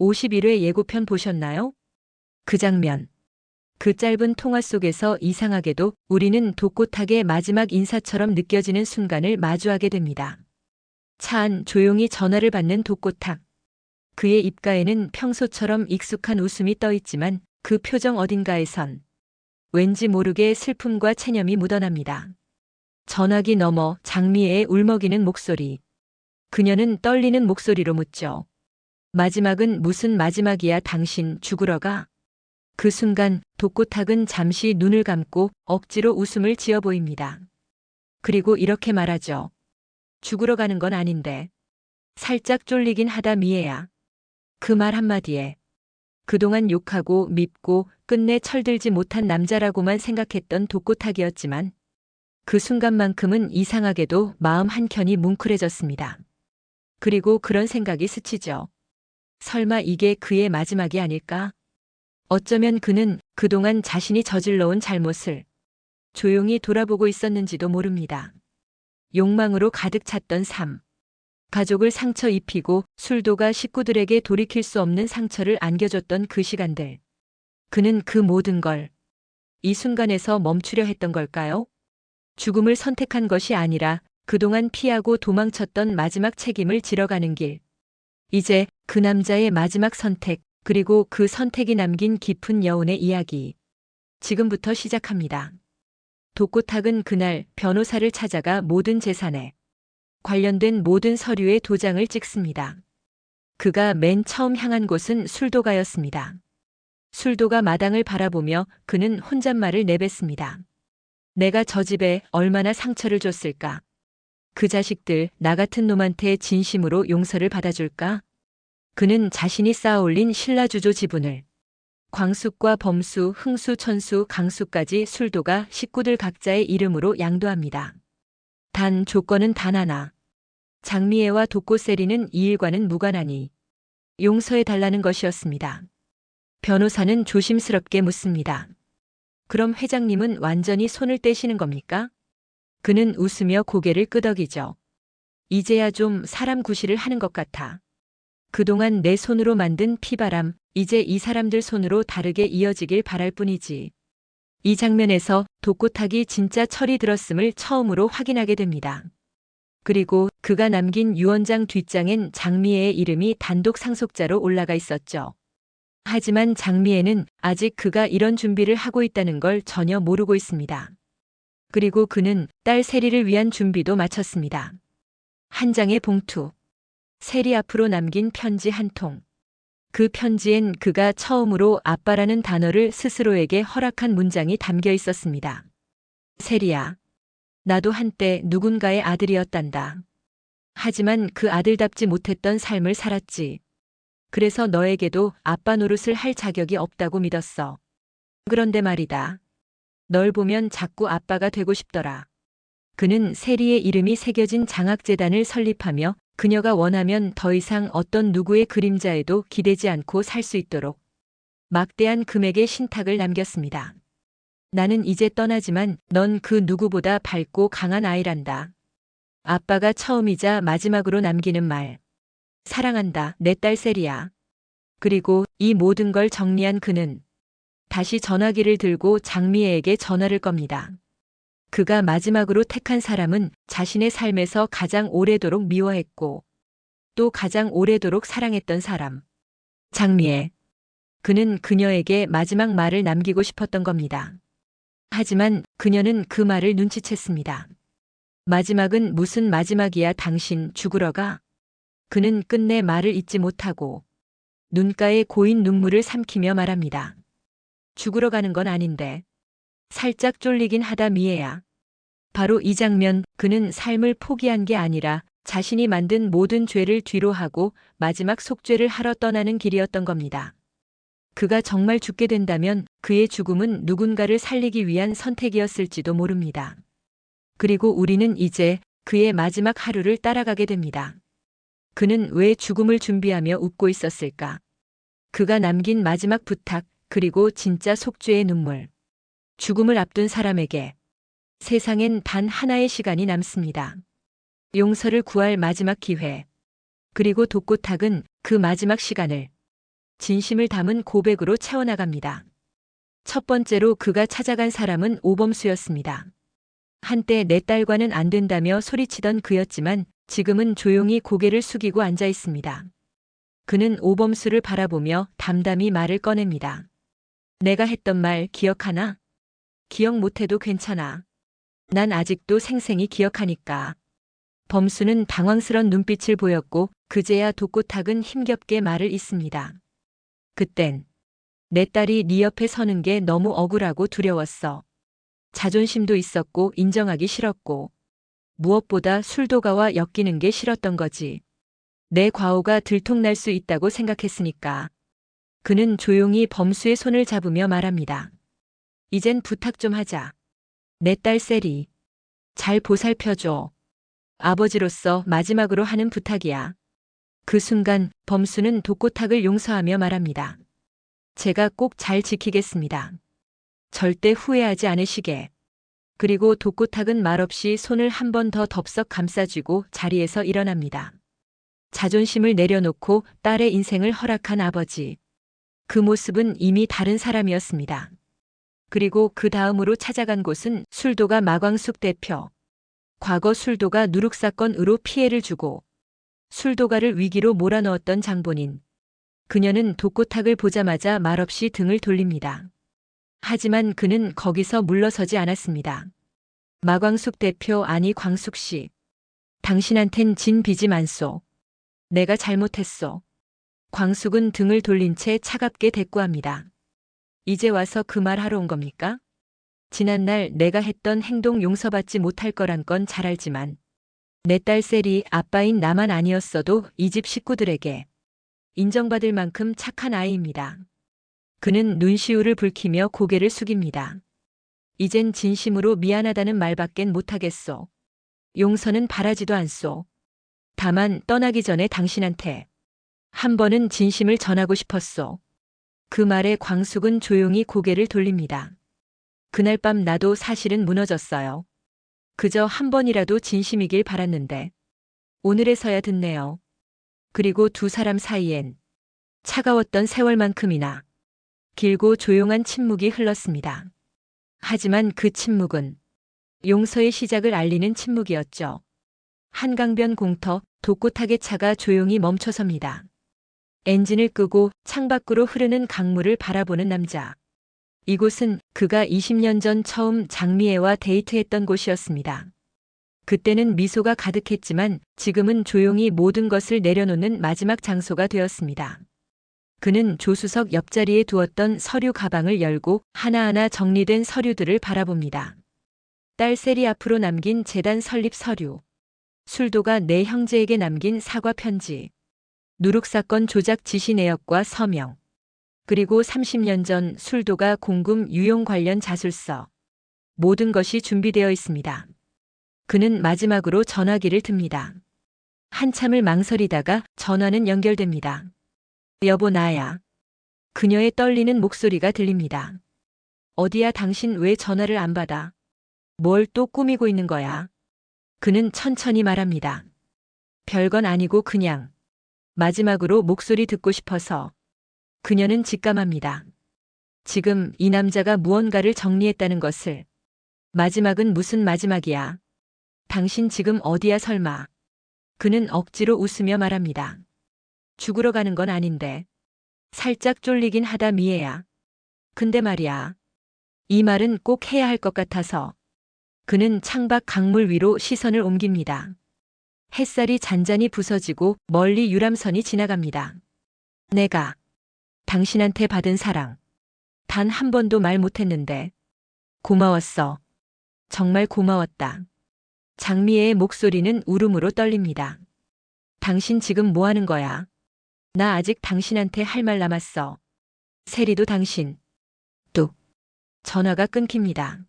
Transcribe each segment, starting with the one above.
51회 예고편 보셨나요? 그 장면. 그 짧은 통화 속에서 이상하게도 우리는 독고탁의 마지막 인사처럼 느껴지는 순간을 마주하게 됩니다. 차안 조용히 전화를 받는 독고탁. 그의 입가에는 평소처럼 익숙한 웃음이 떠 있지만 그 표정 어딘가에선 왠지 모르게 슬픔과 체념이 묻어납니다. 전화기 너머 장미애의 울먹이는 목소리. 그녀는 떨리는 목소리로 묻죠. 마지막은 무슨 마지막이야 당신 죽으러 가? 그 순간 독고탁은 잠시 눈을 감고 억지로 웃음을 지어 보입니다. 그리고 이렇게 말하죠. 죽으러 가는 건 아닌데. 살짝 쫄리긴 하다 미애야. 그 말 한마디에 그동안 욕하고 밉고 끝내 철들지 못한 남자라고만 생각했던 독고탁이었지만 그 순간만큼은 이상하게도 마음 한켠이 뭉클해졌습니다. 그리고 그런 생각이 스치죠. 설마 이게 그의 마지막이 아닐까? 어쩌면 그는 그동안 자신이 저질러온 잘못을 조용히 돌아보고 있었는지도 모릅니다. 욕망으로 가득 찼던 삶. 가족을 상처 입히고 술도가 식구들에게 돌이킬 수 없는 상처를 안겨줬던 그 시간들. 그는 그 모든 걸 이 순간에서 멈추려 했던 걸까요? 죽음을 선택한 것이 아니라 그동안 피하고 도망쳤던 마지막 책임을 지러가는 길. 이제 그 남자의 마지막 선택, 그리고 그 선택이 남긴 깊은 여운의 이야기. 지금부터 시작합니다. 독고탁은 그날 변호사를 찾아가 모든 재산에 관련된 모든 서류에 도장을 찍습니다. 그가 맨 처음 향한 곳은 술도가였습니다. 술도가 마당을 바라보며 그는 혼잣말을 내뱉습니다. 내가 저 집에 얼마나 상처를 줬을까? 그 자식들 나 같은 놈한테 진심으로 용서를 받아줄까? 그는 자신이 쌓아올린 신라주조 지분을 광숙과 범수, 흥수, 천수, 강수까지 술도가 식구들 각자의 이름으로 양도합니다. 단 조건은 단 하나. 장미애와 독고세리는 이 일과는 무관하니 용서해 달라는 것이었습니다. 변호사는 조심스럽게 묻습니다. 그럼 회장님은 완전히 손을 떼시는 겁니까? 그는 웃으며 고개를 끄덕이죠. 이제야 좀 사람 구실을 하는 것 같아. 그동안 내 손으로 만든 피바람, 이제 이 사람들 손으로 다르게 이어지길 바랄 뿐이지. 이 장면에서 독고탁이 진짜 철이 들었음을 처음으로 확인하게 됩니다. 그리고 그가 남긴 유언장 뒷장엔 장미애의 이름이 단독 상속자로 올라가 있었죠. 하지만 장미애는 아직 그가 이런 준비를 하고 있다는 걸 전혀 모르고 있습니다. 그리고 그는 딸 세리를 위한 준비도 마쳤습니다. 한 장의 봉투. 세리 앞으로 남긴 편지 한 통. 그 편지엔 그가 처음으로 아빠라는 단어를 스스로에게 허락한 문장이 담겨 있었습니다. 세리야. 나도 한때 누군가의 아들이었단다. 하지만 그 아들답지 못했던 삶을 살았지. 그래서 너에게도 아빠 노릇을 할 자격이 없다고 믿었어. 그런데 말이다. 널 보면 자꾸 아빠가 되고 싶더라. 그는 세리의 이름이 새겨진 장학재단을 설립하며 그녀가 원하면 더 이상 어떤 누구의 그림자에도 기대지 않고 살 수 있도록 막대한 금액의 신탁을 남겼습니다. 나는 이제 떠나지만 넌 그 누구보다 밝고 강한 아이란다. 아빠가 처음이자 마지막으로 남기는 말. 사랑한다, 내 딸 세리야. 그리고 이 모든 걸 정리한 그는 다시 전화기를 들고 장미애에게 전화를 겁니다. 그가 마지막으로 택한 사람은 자신의 삶에서 가장 오래도록 미워했고 또 가장 오래도록 사랑했던 사람. 장미애. 그는 그녀에게 마지막 말을 남기고 싶었던 겁니다. 하지만 그녀는 그 말을 눈치챘습니다. 마지막은 무슨 마지막이야 당신 죽으러 가? 그는 끝내 말을 잊지 못하고 눈가에 고인 눈물을 삼키며 말합니다. 죽으러 가는 건 아닌데. 살짝 쫄리긴 하다 미애야. 바로 이 장면 그는 삶을 포기한 게 아니라 자신이 만든 모든 죄를 뒤로 하고 마지막 속죄를 하러 떠나는 길이었던 겁니다. 그가 정말 죽게 된다면 그의 죽음은 누군가를 살리기 위한 선택이었을지도 모릅니다. 그리고 우리는 이제 그의 마지막 하루를 따라가게 됩니다. 그는 왜 죽음을 준비하며 웃고 있었을까? 그가 남긴 마지막 부탁, 그리고 진짜 속죄의 눈물. 죽음을 앞둔 사람에게 세상엔 단 하나의 시간이 남습니다. 용서를 구할 마지막 기회. 그리고 독고탁은 그 마지막 시간을 진심을 담은 고백으로 채워나갑니다. 첫 번째로 그가 찾아간 사람은 오범수였습니다. 한때 내 딸과는 안 된다며 소리치던 그였지만 지금은 조용히 고개를 숙이고 앉아 있습니다. 그는 오범수를 바라보며 담담히 말을 꺼냅니다. 내가 했던 말 기억하나? 기억 못해도 괜찮아. 난 아직도 생생히 기억하니까. 범수는 당황스런 눈빛을 보였고 그제야 독고탁은 힘겹게 말을 잇습니다. 그땐 내 딸이 네 옆에 서는 게 너무 억울하고 두려웠어. 자존심도 있었고 인정하기 싫었고 무엇보다 술도가와 엮이는 게 싫었던 거지. 내 과오가 들통날 수 있다고 생각했으니까. 그는 조용히 범수의 손을 잡으며 말합니다. 이젠 부탁 좀 하자. 내딸 셀이. 잘 보살펴줘. 아버지로서 마지막으로 하는 부탁이야. 그 순간 범수는 독고탁을 용서하며 말합니다. 제가 꼭 잘 지키겠습니다. 절대 후회하지 않으시게. 그리고 독고탁은 말없이 손을 한 번 더 덥석 감싸쥐고 자리에서 일어납니다. 자존심을 내려놓고 딸의 인생을 허락한 아버지. 그 모습은 이미 다른 사람이었습니다. 그리고 그 다음으로 찾아간 곳은 술도가 마광숙 대표. 과거 술도가 누룩 사건으로 피해를 주고 술도가를 위기로 몰아넣었던 장본인. 그녀는 독고탁을 보자마자 말없이 등을 돌립니다. 하지만 그는 거기서 물러서지 않았습니다. 마광숙 대표 아니 광숙 씨. 당신한텐 진 빚이 많소. 내가 잘못했소. 광숙은 등을 돌린 채 차갑게 대꾸합니다. 이제 와서 그 말 하러 온 겁니까? 지난날 내가 했던 행동 용서받지 못할 거란 건 잘 알지만 내 딸 셀이 아빠인 나만 아니었어도 이 집 식구들에게 인정받을 만큼 착한 아이입니다. 그는 눈시울을 붉히며 고개를 숙입니다. 이젠 진심으로 미안하다는 말밖엔 못하겠소. 용서는 바라지도 않소. 다만 떠나기 전에 당신한테 한 번은 진심을 전하고 싶었소. 그 말에 광숙은 조용히 고개를 돌립니다. 그날 밤 나도 사실은 무너졌어요. 그저 한 번이라도 진심이길 바랐는데 오늘에서야 듣네요. 그리고 두 사람 사이엔 차가웠던 세월만큼이나 길고 조용한 침묵이 흘렀습니다. 하지만 그 침묵은 용서의 시작을 알리는 침묵이었죠. 한강변 공터 독고탁의 차가 조용히 멈춰섭니다. 엔진을 끄고 창밖으로 흐르는 강물을 바라보는 남자. 이곳은 그가 20년 전 처음 장미애와 데이트했던 곳이었습니다. 그때는 미소가 가득했지만 지금은 조용히 모든 것을 내려놓는 마지막 장소가 되었습니다. 그는 조수석 옆자리에 두었던 서류 가방을 열고 하나하나 정리된 서류들을 바라봅니다. 딸 셀이 앞으로 남긴 재단 설립 서류. 술도가 내 형제에게 남긴 사과 편지. 누룩사건 조작 지시 내역과 서명. 그리고 30년 전 술도가 공금 유용 관련 자술서. 모든 것이 준비되어 있습니다. 그는 마지막으로 전화기를 듭니다. 한참을 망설이다가 전화는 연결됩니다. 여보 나야. 그녀의 떨리는 목소리가 들립니다. 어디야 당신 왜 전화를 안 받아? 뭘 또 꾸미고 있는 거야? 그는 천천히 말합니다. 별건 아니고 그냥 마지막으로 목소리 듣고 싶어서 그녀는 직감합니다. 지금 이 남자가 무언가를 정리했다는 것을 마지막은 무슨 마지막이야? 당신 지금 어디야 설마? 그는 억지로 웃으며 말합니다. 죽으러 가는 건 아닌데. 살짝 쫄리긴 하다 미애야. 근데 말이야. 이 말은 꼭 해야 할 것 같아서. 그는 창밖 강물 위로 시선을 옮깁니다. 햇살이 잔잔히 부서지고 멀리 유람선이 지나갑니다. 내가 당신한테 받은 사랑. 단 한 번도 말 못했는데. 고마웠어. 정말 고마웠다. 장미애의 목소리는 울음으로 떨립니다. 당신 지금 뭐 하는 거야? 나 아직 당신한테 할 말 남았어. 세리도 당신. 뚝. 전화가 끊깁니다.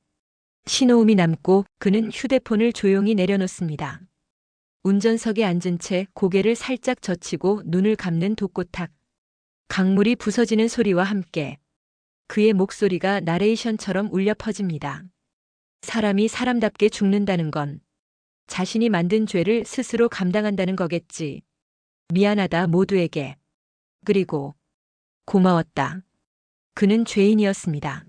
신호음이 남고 그는 휴대폰을 조용히 내려놓습니다. 운전석에 앉은 채 고개를 살짝 젖히고 눈을 감는 독고탁. 강물이 부서지는 소리와 함께 그의 목소리가 나레이션처럼 울려 퍼집니다. 사람이 사람답게 죽는다는 건 자신이 만든 죄를 스스로 감당한다는 거겠지. 미안하다 모두에게. 그리고 고마웠다. 그는 죄인이었습니다.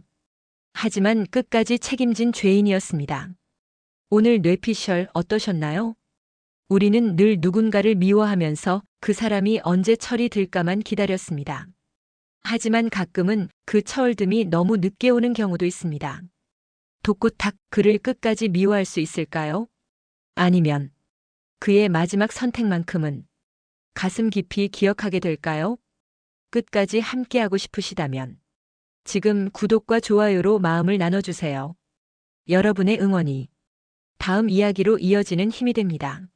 하지만 끝까지 책임진 죄인이었습니다. 오늘 뇌피셜 어떠셨나요? 우리는 늘 누군가를 미워하면서 그 사람이 언제 철이 들까만 기다렸습니다. 하지만 가끔은 그 철듦이 너무 늦게 오는 경우도 있습니다. 독고탁 그를 끝까지 미워할 수 있을까요? 아니면 그의 마지막 선택만큼은 가슴 깊이 기억하게 될까요? 끝까지 함께하고 싶으시다면 지금 구독과 좋아요로 마음을 나눠주세요. 여러분의 응원이 다음 이야기로 이어지는 힘이 됩니다.